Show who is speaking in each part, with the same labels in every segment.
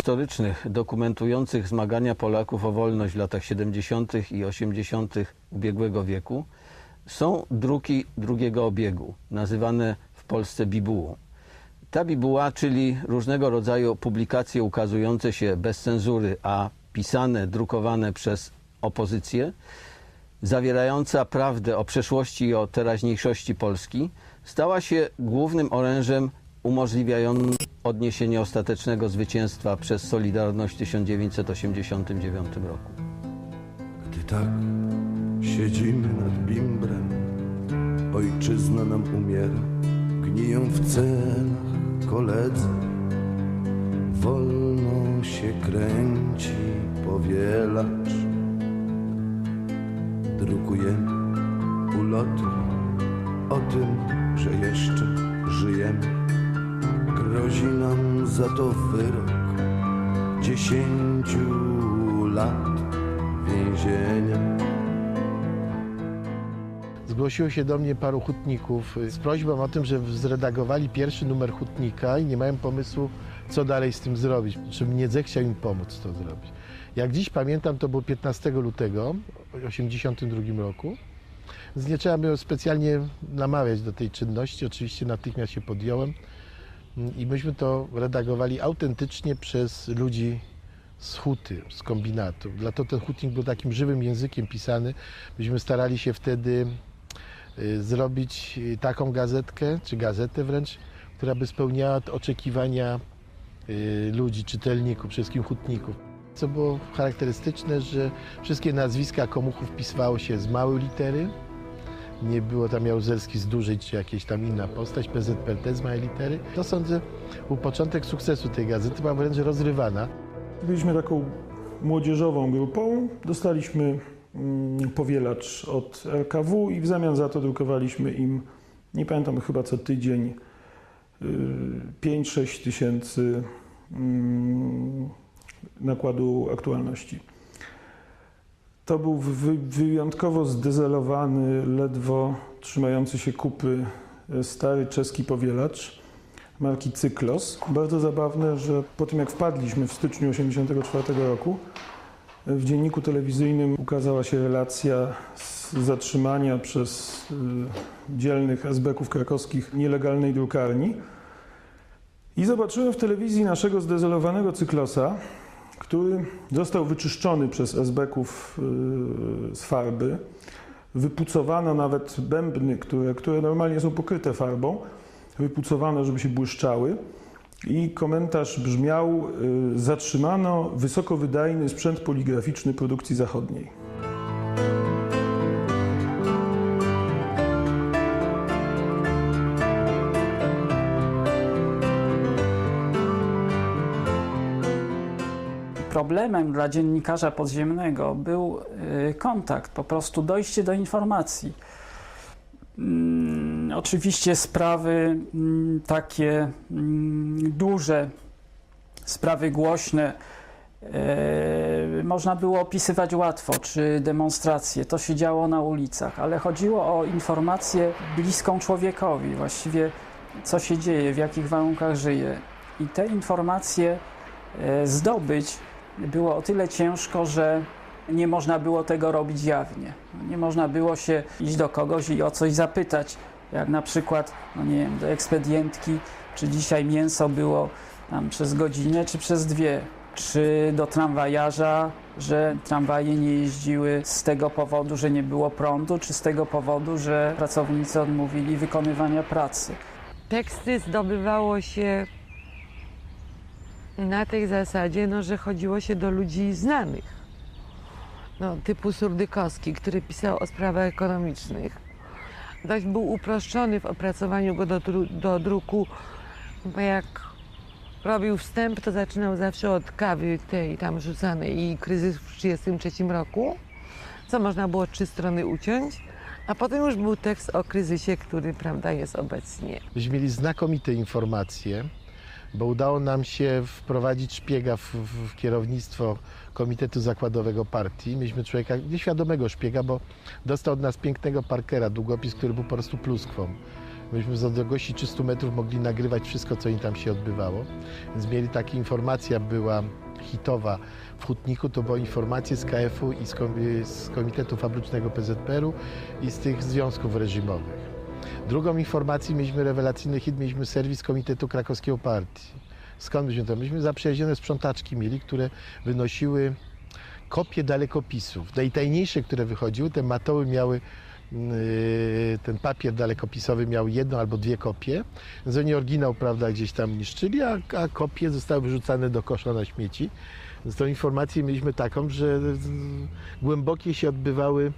Speaker 1: historycznych dokumentujących zmagania Polaków o wolność w latach 70. i 80. ubiegłego wieku są druki drugiego obiegu, nazywane w Polsce bibułą. Ta bibuła, czyli różnego rodzaju publikacje ukazujące się bez cenzury, a pisane, drukowane przez opozycję, zawierająca prawdę o przeszłości i o teraźniejszości Polski, stała się głównym orężem umożliwiającym odniesienie ostatecznego zwycięstwa przez Solidarność w 1989 roku.
Speaker 2: Gdy tak siedzimy nad bimbrem, ojczyzna nam umiera, gniją w cenach koledzy. Wolno się kręci powielacz, drukujemy ulotki o tym, że jeszcze żyjemy. Grozi nam za to wyrok dziesięciu lat więzienia.
Speaker 3: Zgłosiło się do mnie paru hutników y, z prośbą o tym, że zredagowali pierwszy numer hutnika i nie mają pomysłu, co dalej z tym zrobić. Czy mnie zechciał im pomóc to zrobić. Jak dziś pamiętam, to było 15 lutego w 1982 roku. Więc nie trzeba było specjalnie namawiać do tej czynności. Oczywiście natychmiast się podjąłem i myśmy to redagowali autentycznie przez ludzi z huty, z kombinatu. Dlatego ten hutnik był takim żywym językiem pisany. Myśmy starali się wtedy y, zrobić y, taką gazetkę, czy gazetę wręcz, która by spełniała oczekiwania y, ludzi, czytelników, przede wszystkim hutników. Co było charakterystyczne, że wszystkie nazwiska komuchów pisywało się z małej litery. Nie było tam Jaruzelski z czy jakieś tam inna postać, PZPRT z małej litery. To sądzę, był początek sukcesu tej gazety, była wręcz rozrywana.
Speaker 4: Byliśmy taką młodzieżową grupą. Dostaliśmy mm, powielacz od RKW i w zamian za to drukowaliśmy im, nie pamiętam, chyba co tydzień, y, 5-6 tysięcy mm, nakładu aktualności. To był wy- wyjątkowo zdezelowany, ledwo trzymający się kupy e, stary czeski powielacz marki Cyklos. Bardzo zabawne, że po tym jak wpadliśmy w styczniu 1984 roku, w dzienniku telewizyjnym ukazała się relacja z zatrzymania przez y, dzielnych esbeków krakowskich nielegalnej drukarni. I zobaczyłem w telewizji naszego zdezelowanego cyklosa, który został wyczyszczony przez esbeków y, z farby. Wypucowano nawet bębny, które, które normalnie są pokryte farbą wypucowano, żeby się błyszczały. I komentarz brzmiał: y, Zatrzymano wysokowydajny sprzęt poligraficzny produkcji zachodniej.
Speaker 5: Problemem dla dziennikarza podziemnego był y, kontakt, po prostu dojście do informacji. Mm, Oczywiście sprawy mm, takie mm, duże, sprawy głośne, e, można było opisywać łatwo, czy demonstracje, to się działo na ulicach, ale chodziło o informację bliską człowiekowi, właściwie co się dzieje, w jakich warunkach żyje. I te informacje e, zdobyć było o tyle ciężko, że nie można było tego robić jawnie. Nie można było się iść do kogoś i o coś zapytać, jak na przykład, no nie wiem, do ekspedientki, czy dzisiaj mięso było tam przez godzinę, czy przez dwie. Czy do tramwajarza, że tramwaje nie jeździły z tego powodu, że nie było prądu, czy z tego powodu, że pracownicy odmówili wykonywania pracy.
Speaker 6: Teksty zdobywało się na tej zasadzie, no, że chodziło się do ludzi znanych. No, typu Surdykowski, który pisał o sprawach ekonomicznych. Dość był uproszczony w opracowaniu go do, do druku, bo jak robił wstęp, to zaczynał zawsze od kawy tej tam rzucanej i kryzys w 1933 roku, co można było trzy strony uciąć, a potem już był tekst o kryzysie, który prawda jest obecnie.
Speaker 3: Myśmy mieli znakomite informacje, bo udało nam się wprowadzić szpiega w, w, kierownictwo Komitetu Zakładowego Partii. Mieliśmy człowieka, nieświadomego szpiega, bo dostał od nas pięknego Parkera, długopis, który był po prostu pluskwą. Myśmy z odległości 300 metrów mogli nagrywać wszystko, co im tam się odbywało. Więc mieli taka informacja, była hitowa w Hutniku, to były informacje z KF-u i z Komitetu Fabrycznego PZPR-u i z tych związków reżimowych. Drugą informację mieliśmy rewelacyjny hit, mieliśmy serwis Komitetu Krakowskiego Partii. Skąd myśmy to? Myśmy zaprzyjaźnione sprzątaczki mieli, które wynosiły kopie dalekopisów. Najtajniejsze, które wychodziły, te matoły miały yy, ten papier dalekopisowy miał jedną albo dwie kopie, więc oni oryginał prawda, gdzieś tam niszczyli, a, a kopie zostały wyrzucane do kosza na śmieci. Więc tą informację mieliśmy taką, że z- głębokie się odbywały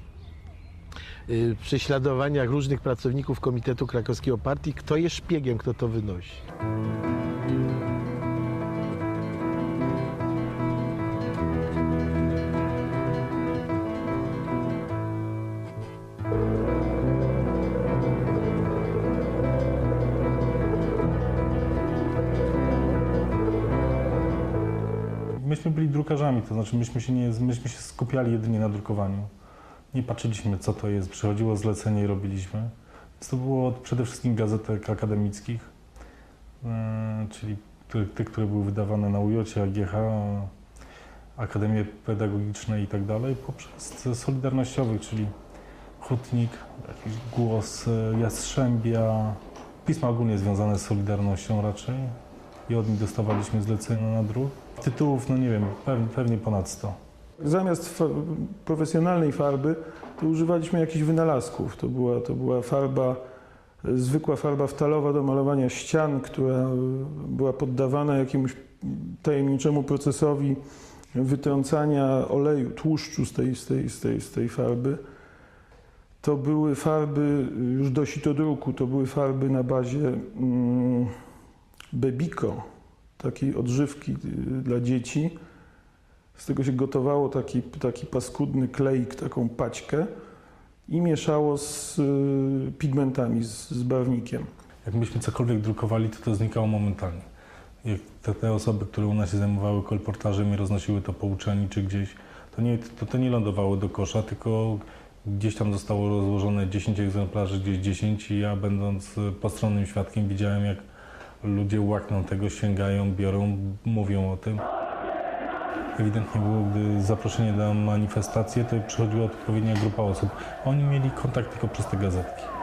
Speaker 3: prześladowaniach różnych pracowników Komitetu Krakowskiego Partii, kto jest szpiegiem, kto to wynosi.
Speaker 7: Myśmy byli drukarzami, to znaczy myśmy się, nie, myśmy się skupiali jedynie na drukowaniu. Nie patrzyliśmy, co to jest. Przychodziło zlecenie i robiliśmy. Więc to było od przede wszystkim gazetek akademickich, e, czyli te, które były wydawane na UJ, AGH, Akademie Pedagogiczne i tak dalej, poprzez solidarnościowych, czyli Hutnik, jakiś głos e, Jastrzębia, pisma ogólnie związane z Solidarnością raczej i od nich dostawaliśmy zlecenia na druk. Tytułów, no nie wiem, pewnie ponad 100.
Speaker 4: Zamiast profesjonalnej farby, to używaliśmy jakichś wynalazków. To była, to była farba, e, zwykła farba wtalowa do malowania ścian, która e, była poddawana jakiemuś tajemniczemu procesowi wytrącania oleju, tłuszczu z tej, z tej, z tej, z tej farby. To były farby e, już do sitodruku, to były farby na bazie mm, Bebiko, takiej odżywki dla dzieci. Z tego się gotowało taki, taki paskudny kleik, taką paćkę i mieszało z y, pigmentami, z, z barwnikiem.
Speaker 7: Jak myśmy cokolwiek drukowali, to to znikało momentalnie. Jak te, te osoby, które u nas się zajmowały kolportażem i roznosiły to po uczelni czy gdzieś, to nie, to, to nie lądowało do kosza, tylko gdzieś tam zostało rozłożone 10 egzemplarzy, gdzieś 10 i ja będąc e, postronnym świadkiem widziałem, jak ludzie łakną tego, sięgają, biorą, mówią o tym. Ewidentnie było, gdy zaproszenie na manifestację, to przychodziła odpowiednia grupa osób. Oni mieli kontakt tylko przez te gazetki.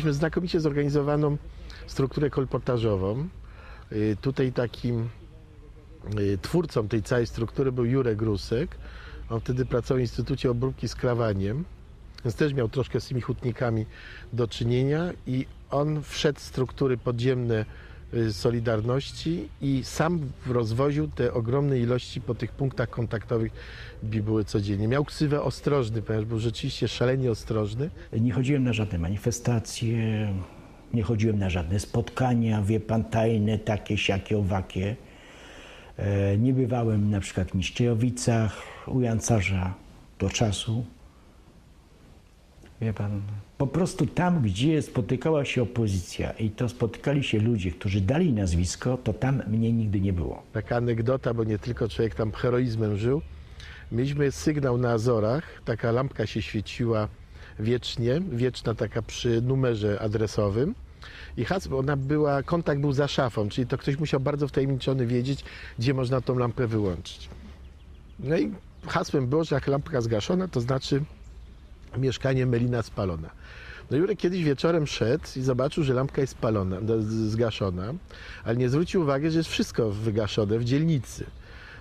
Speaker 3: Mieliśmy znakomicie zorganizowaną strukturę kolportażową. Y, Tutaj takim y, twórcą tej całej struktury był Jurek Grusek. On wtedy pracował w Instytucie Obróbki Skrawaniem, więc też miał troszkę z tymi hutnikami do czynienia i on wszedł w struktury podziemne Solidarności i sam rozwoził te ogromne ilości po tych punktach kontaktowych bibuły codziennie. Miał ksywę ostrożny, ponieważ był rzeczywiście szalenie ostrożny.
Speaker 8: Nie chodziłem na żadne manifestacje, nie chodziłem na żadne spotkania, wie pan, tajne, takie, siakie, owakie. E, Nie bywałem na przykład w Niszczyjowicach, u Jancarza do czasu. Wie pan, po prostu tam, gdzie spotykała się opozycja i to spotykali się ludzie, którzy dali nazwisko, to tam mnie nigdy nie było.
Speaker 3: taka anegdota, bo nie tylko człowiek tam heroizmem żył. Mieliśmy sygnał na Azorach, taka lampka się świeciła wiecznie, wieczna taka przy numerze adresowym. I hasło, ona była, kontakt był za szafą, czyli to ktoś musiał bardzo wtajemniczony wiedzieć, gdzie można tą lampkę wyłączyć. No i hasłem było, że jak lampka zgaszona, to znaczy mieszkanie Melina spalona. No Jurek kiedyś wieczorem szedł i zobaczył, że lampka jest spalona, zgaszona, ale nie zwrócił uwagi, że jest wszystko wygaszone w dzielnicy.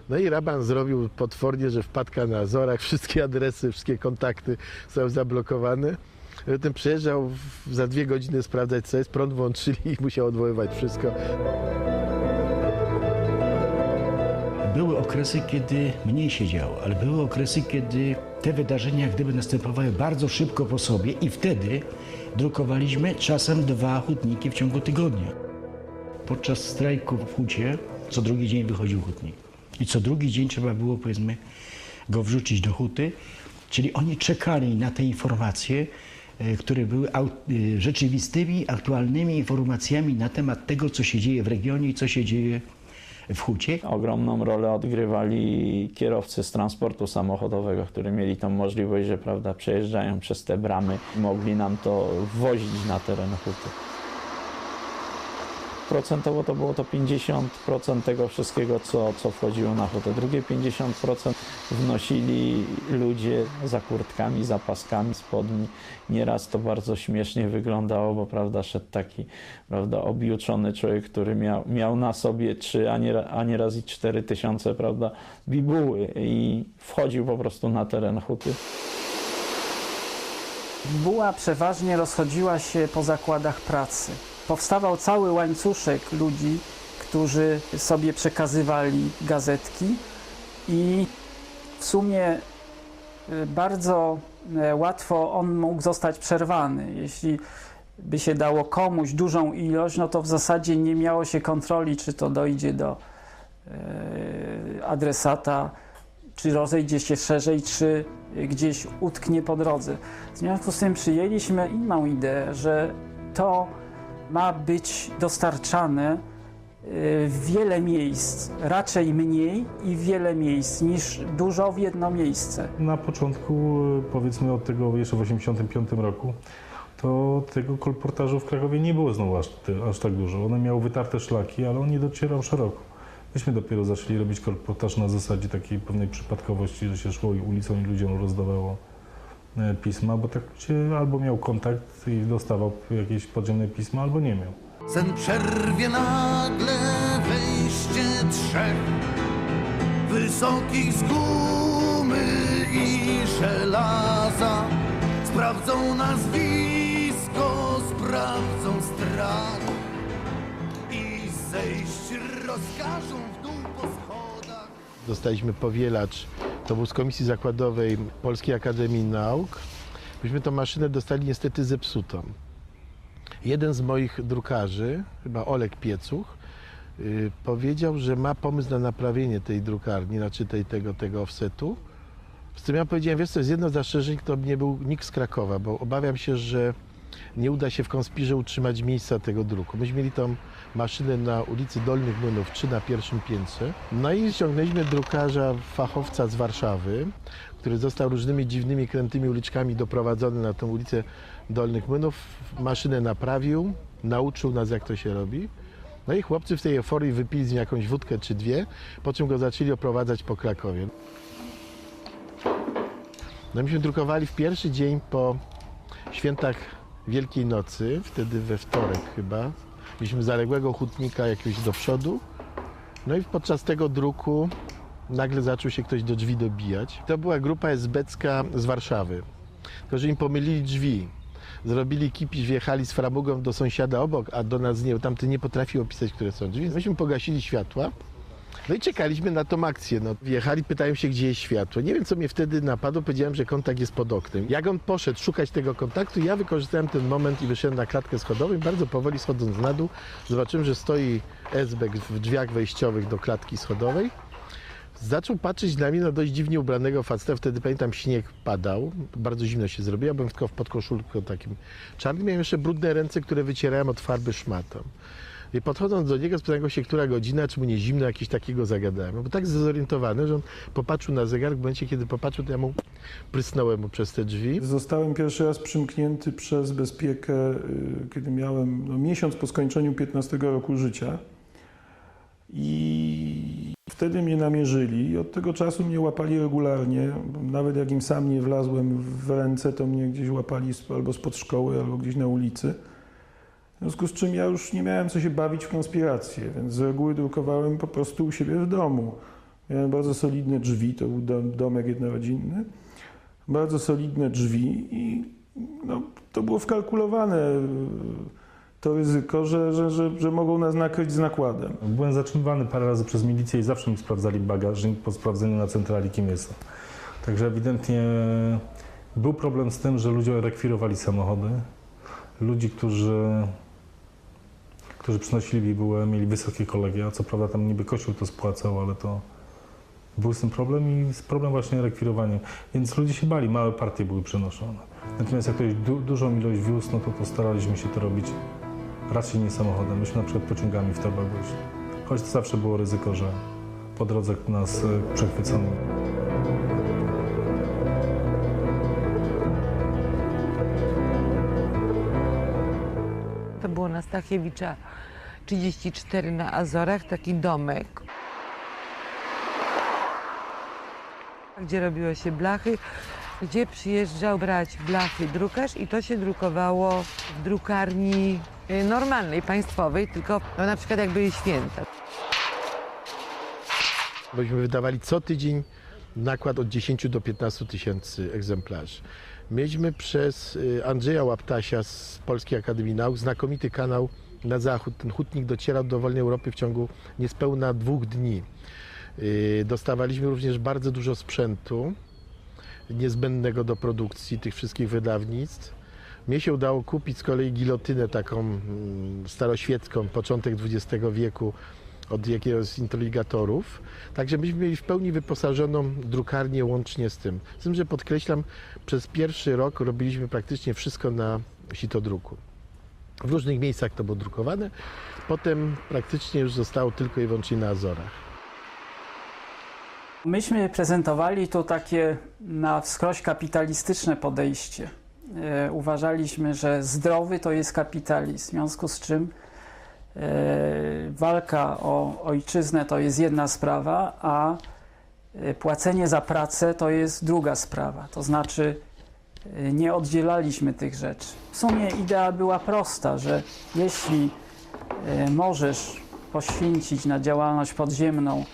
Speaker 3: No i raban zrobił potwornie, że wpadka na Azorach, wszystkie adresy, wszystkie kontakty są zablokowane. Ten przyjeżdżał za dwie godziny sprawdzać, co jest, prąd włączyli i musiał odwoływać wszystko.
Speaker 8: Okresy, kiedy mniej się działo, ale były okresy, kiedy te wydarzenia gdyby następowały bardzo szybko po sobie i wtedy drukowaliśmy czasem dwa hutniki w ciągu tygodnia. Podczas strajku w hucie co drugi dzień wychodził hutnik. I co drugi dzień trzeba było, powiedzmy, go wrzucić do huty. Czyli oni czekali na te informacje, e, które były e, rzeczywistymi, aktualnymi informacjami na temat tego, co się dzieje w regionie i co się dzieje w hucie.
Speaker 9: Ogromną rolę odgrywali kierowcy z transportu samochodowego, którzy mieli tą możliwość, że prawda, przejeżdżają przez te bramy, mogli nam to wozić na teren huty. Procentowo to było to 50% tego wszystkiego, co, co wchodziło na hutę. Drugie 50% wnosili ludzie za kurtkami, za paskami spodni. Nieraz to bardzo śmiesznie wyglądało, bo prawda, szedł taki prawda, objuczony człowiek, który miał, miał na sobie trzy, a nie, a nie raz i cztery tysiące prawda, bibuły i wchodził po prostu na teren huty.
Speaker 5: Buła przeważnie rozchodziła się po zakładach pracy. Powstawał cały łańcuszek ludzi, którzy sobie przekazywali gazetki i w sumie y, bardzo e, łatwo on mógł zostać przerwany. Jeśli by się dało komuś dużą ilość, no to w zasadzie nie miało się kontroli, czy to dojdzie do e, adresata, czy rozejdzie się szerzej, czy gdzieś utknie po drodze. W związku z tym przyjęliśmy inną ideę, że to ma być dostarczane y, w wiele miejsc, raczej mniej i wiele miejsc niż dużo w jedno miejsce.
Speaker 7: Na początku, e, powiedzmy od tego jeszcze w 1985 roku, to tego kolportażu w Krakowie nie było znowu aż, aż tak dużo. One miały wytarte szlaki, ale on nie docierał szeroko. Myśmy dopiero zaczęli robić kolportaż na zasadzie takiej pewnej przypadkowości, że się szło i ulicą i ludziom rozdawało pisma, bo tak się albo miał kontakt i dostawał jakieś podziemne pisma, albo nie miał.
Speaker 10: Sen przerwie nagle wejście trzech Wysokich z gumy i żelaza Sprawdzą nazwisko, sprawdzą strach I zejść rozkażą w dół po schodach
Speaker 3: Dostaliśmy powielacz, to był z Komisji Zakładowej Polskiej Akademii Nauk. Myśmy tą maszynę dostali niestety zepsutą. Jeden z moich drukarzy, chyba Olek Piecuch, yy, powiedział, że ma pomysł na naprawienie tej drukarni, znaczy tej, tego, tego offsetu. Z tym ja powiedziałem, wiesz co, jest jedno z zastrzeżeń, to nie był nikt z Krakowa, bo obawiam się, że nie uda się w Konspirze utrzymać miejsca tego druku. Myśmy mieli tą maszynę na ulicy Dolnych Młynów 3 na pierwszym piętrze. No i ściągnęliśmy drukarza, fachowca z Warszawy, który został różnymi dziwnymi, krętymi uliczkami doprowadzony na tę ulicę Dolnych Młynów. Maszynę naprawił, nauczył nas jak to się robi. No i chłopcy w tej euforii wypili z nim jakąś wódkę czy dwie, po czym go zaczęli oprowadzać po Krakowie. No myśmy drukowali w pierwszy dzień po świętach Wielkiej Nocy, wtedy we wtorek chyba. Mieliśmy zaległego hutnika jakiegoś do przodu. No i podczas tego druku nagle zaczął się ktoś do drzwi dobijać. To była grupa esbecka z Warszawy. Tylko, że im pomylili drzwi. Zrobili kipiś, wjechali z framugą do sąsiada obok, a do nas nie. Tamty nie potrafił opisać, które są drzwi. Myśmy pogasili światła. No i czekaliśmy na tą akcję. No, wjechali, pytają się, gdzie jest światło. Nie wiem, co mnie wtedy napadło. Powiedziałem, że kontakt jest pod oknem. Jak on poszedł szukać tego kontaktu, ja wykorzystałem ten moment i wyszedłem na klatkę schodową. I bardzo powoli schodząc na dół, zobaczyłem, że stoi Esbek w drzwiach wejściowych do klatki schodowej. Zaczął patrzeć na mnie, na dość dziwnie ubranego faceta. Wtedy pamiętam, śnieg padał. Bardzo zimno się zrobiło. Byłem tylko w podkoszulku takim czarnym. Miałem jeszcze brudne ręce, które wycierałem od farby szmatą. I podchodząc do niego, spytałem się, która godzina, czy mu nie zimno, jakiś takiego zagadałem. Bo tak zdezorientowany, że on popatrzył na zegar. W momencie, kiedy popatrzył, to ja mu prysnąłem mu przez te drzwi.
Speaker 4: Zostałem pierwszy raz przymknięty przez bezpiekę, y, kiedy miałem no, miesiąc po skończeniu 15 roku życia. I wtedy mnie namierzyli i od tego czasu mnie łapali regularnie. Nawet jak im sam nie wlazłem w ręce, to mnie gdzieś łapali albo spod szkoły, albo gdzieś na ulicy. W związku z czym ja już nie miałem co się bawić w konspirację, więc z reguły drukowałem po prostu u siebie w domu. Miałem bardzo solidne drzwi, to był dom, domek jednorodzinny. Bardzo solidne drzwi i no, to było wkalkulowane. to ryzyko, że, że, że, że mogą nas nakryć z nakładem.
Speaker 7: Byłem zatrzymywany parę razy przez milicję i zawsze mi sprawdzali bagażnik po sprawdzeniu na centrali, kim jestem. Także ewidentnie był problem z tym, że ludzie rekwirowali samochody. Ludzi, którzy, którzy przynosili bibułę, mieli wysokie kolegia. Co prawda tam niby kościół to spłacał, ale to był z tym problem i problem właśnie rekwirowaniem. Więc ludzie się bali, małe partie były przenoszone. Natomiast jak ktoś du- dużą ilość wiózł, no to, to staraliśmy się to robić raczej nie samochodem, myśmy na przykład pociągami w woźli. Choć to zawsze było ryzyko, że po drodze nas e, przechwycono.
Speaker 6: Na Stachiewicza 34 na Azorach, taki domek, gdzie robiło się blachy, gdzie przyjeżdżał brać blachy drukarz i to się drukowało w drukarni y, normalnej, państwowej, tylko no, na przykład jak były święta.
Speaker 3: Bośmy wydawali co tydzień nakład od 10 do 15 tysięcy egzemplarzy. Mieliśmy przez y, Andrzeja Łaptasia z Polskiej Akademii Nauk znakomity kanał na zachód. Ten hutnik docierał do wolnej Europy w ciągu niespełna dwóch dni. Y, Dostawaliśmy również bardzo dużo sprzętu niezbędnego do produkcji tych wszystkich wydawnictw. Mnie się udało kupić z kolei gilotynę taką mm, staroświecką, początek XX wieku, od jakiegoś z introligatorów. Także myśmy mieli w pełni wyposażoną drukarnię łącznie z tym. Z tym, że podkreślam, przez pierwszy rok robiliśmy praktycznie wszystko na sitodruku. W różnych miejscach to było drukowane, potem praktycznie już zostało tylko i wyłącznie na Azorach.
Speaker 5: Myśmy prezentowali to takie na wskroś kapitalistyczne podejście. E, uważaliśmy, że zdrowy to jest kapitalizm, w związku z czym walka o ojczyznę to jest jedna sprawa, a e, płacenie za pracę to jest druga sprawa. To znaczy e, nie oddzielaliśmy tych rzeczy. W sumie idea była prosta, że jeśli e, możesz poświęcić na działalność podziemną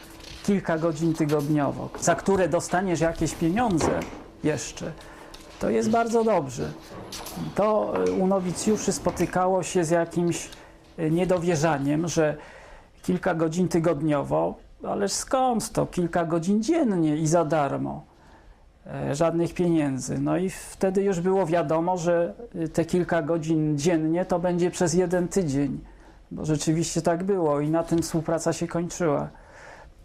Speaker 5: kilka godzin tygodniowo, za które dostaniesz jakieś pieniądze jeszcze, to jest bardzo dobrze. To e, u nowicjuszy spotykało się z jakimś e, niedowierzaniem, że kilka godzin tygodniowo, ależ skąd to? Kilka godzin dziennie i za darmo. E, Żadnych pieniędzy. No i wtedy już było wiadomo, że e, te kilka godzin dziennie to będzie przez jeden tydzień. Bo rzeczywiście tak było i na tym współpraca się kończyła.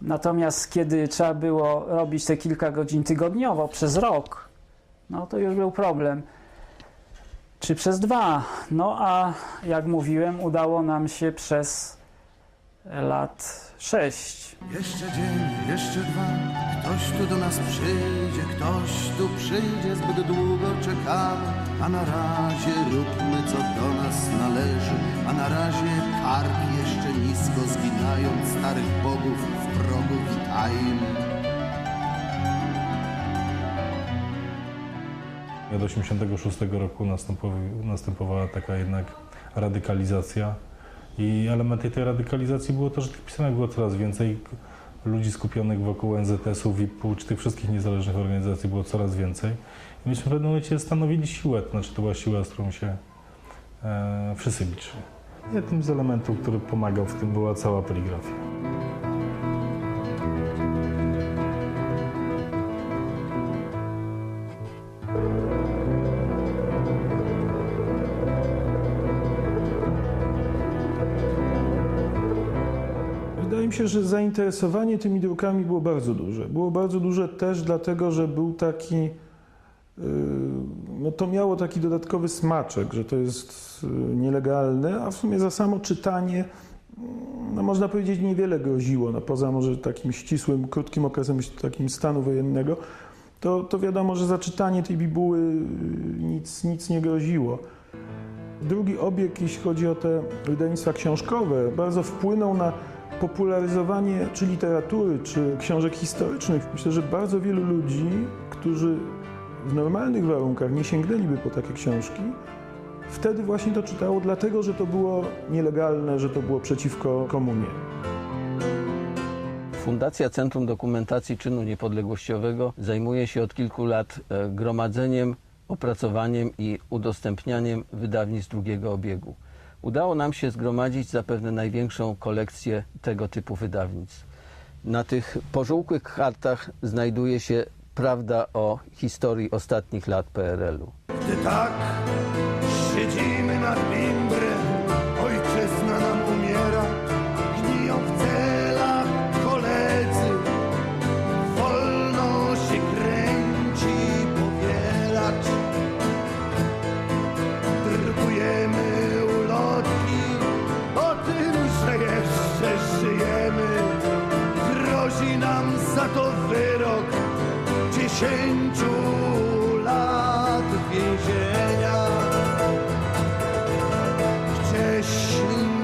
Speaker 5: Natomiast kiedy trzeba było robić te kilka godzin tygodniowo przez rok, no to już był problem. Czy przez dwa? No a jak mówiłem, udało nam się przez lat sześć.
Speaker 10: Jeszcze dzień, jeszcze dwa, ktoś tu do nas przyjdzie, ktoś tu przyjdzie, zbyt długo czekamy, a na razie róbmy co do nas należy, a na razie kark jeszcze nisko zginając starych bogów w progu witajmy.
Speaker 7: Od 86 roku następowała taka jednak radykalizacja i elementem tej radykalizacji było to, że tych pisanek było coraz więcej, ludzi skupionych wokół NZS-u, WIP-u, czy tych wszystkich niezależnych organizacji było coraz więcej. I myśmy w pewnym momencie stanowili siłę, to znaczy to była siła, z którą się e, wszyscy liczyli. Jednym z elementów, który pomagał w tym była cała poligrafia.
Speaker 4: Się, że zainteresowanie tymi drukami było bardzo duże. Było bardzo duże też dlatego, że był taki, yy, no to miało taki dodatkowy smaczek, że to jest yy, nielegalne, a w sumie za samo czytanie, yy, no można powiedzieć, niewiele groziło, no poza może takim ścisłym, krótkim okresem takim stanu wojennego, to, to wiadomo, że za czytanie tej bibuły yy, nic, nic nie groziło. Drugi obieg, jeśli chodzi o te wydawnictwa książkowe, bardzo wpłynął na popularyzowanie czy literatury, czy książek historycznych. Myślę, że bardzo wielu ludzi, którzy w normalnych warunkach nie sięgnęliby po takie książki, wtedy właśnie to czytało, dlatego że to było nielegalne, że to było przeciwko komunie.
Speaker 1: Fundacja Centrum Dokumentacji Czynu Niepodległościowego zajmuje się od kilku lat e, gromadzeniem, opracowaniem i udostępnianiem wydawnictw drugiego obiegu. Udało nam się zgromadzić zapewne największą kolekcję tego typu wydawnictw. Na tych pożółkłych kartach znajduje się prawda o historii ostatnich lat PRL-u.
Speaker 10: Gdy tak dziesięciu lat więzienia. Gdzieś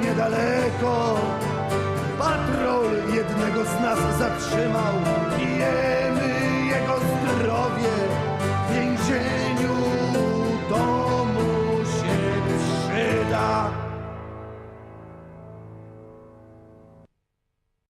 Speaker 10: niedaleko patrol jednego z nas zatrzymał